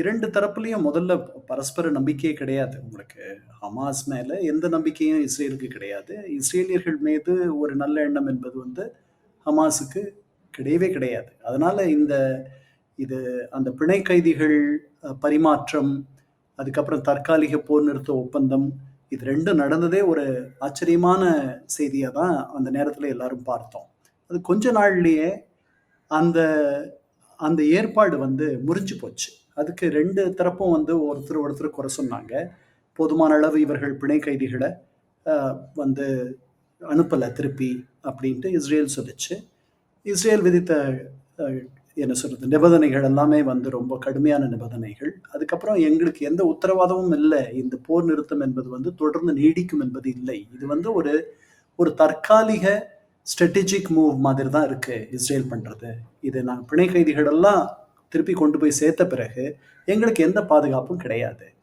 இரண்டு தரப்புலையும் முதல்ல பரஸ்பர நம்பிக்கையே கிடையாது உங்களுக்கு. ஹமாஸ் மேல எந்த நம்பிக்கையும் இஸ்ரேலுக்கு கிடையாது. இஸ்ரேலியர்கள் மீது ஒரு நல்ல எண்ணம் என்பது வந்து ஹமாஸுக்கு கிடையவே கிடையாது. அதனால இந்த இது அந்த பிணை கைதிகள் பரிமாற்றம், அதுக்கப்புறம் தற்காலிக போர் நிறுத்த ஒப்பந்தம், இது ரெண்டும் நடந்ததே ஒரு ஆச்சரியமான செய்தியை தான் அந்த நேரத்தில் எல்லாரும் பார்த்தோம். அது கொஞ்ச நாள்லயே அந்த அந்த ஏற்பாடு வந்து முறிஞ்சு போச்சு. அதுக்கு ரெண்டு தரப்பும் வந்து ஒருத்தர் ஒருத்தர் குறை சொன்னாங்க. போதுமான அளவு இவர்கள் பிணை கைதிகளை வந்து அனுப்பலை திருப்பி அப்படின்ட்டு இஸ்ரேல் சொல்லிச்சு இஸ்ரேல் விதித்த என்ன சொல்கிறது நிபந்தனைகள் எல்லாமே வந்து ரொம்ப கடுமையான நிபந்தனைகள். அதுக்கப்புறம் எங்களுக்கு எந்த உத்தரவாதமும் இல்லை இந்த போர் நிறுத்தம் என்பது வந்து தொடர்ந்து நீடிக்கும் என்பது இல்லை. இது வந்து ஒரு ஒரு தற்காலிக ஸ்ட்ராட்டஜிக் மூவ் மாதிரி தான் இருக்கு இஸ்ரேல் பண்றது. இது நான் பிணை கைதிகள் எல்லாம் திருப்பி கொண்டு போய் சேர்த்த பிறகு, எங்களுக்கு எந்த பாதுகாப்பும் கிடையாது.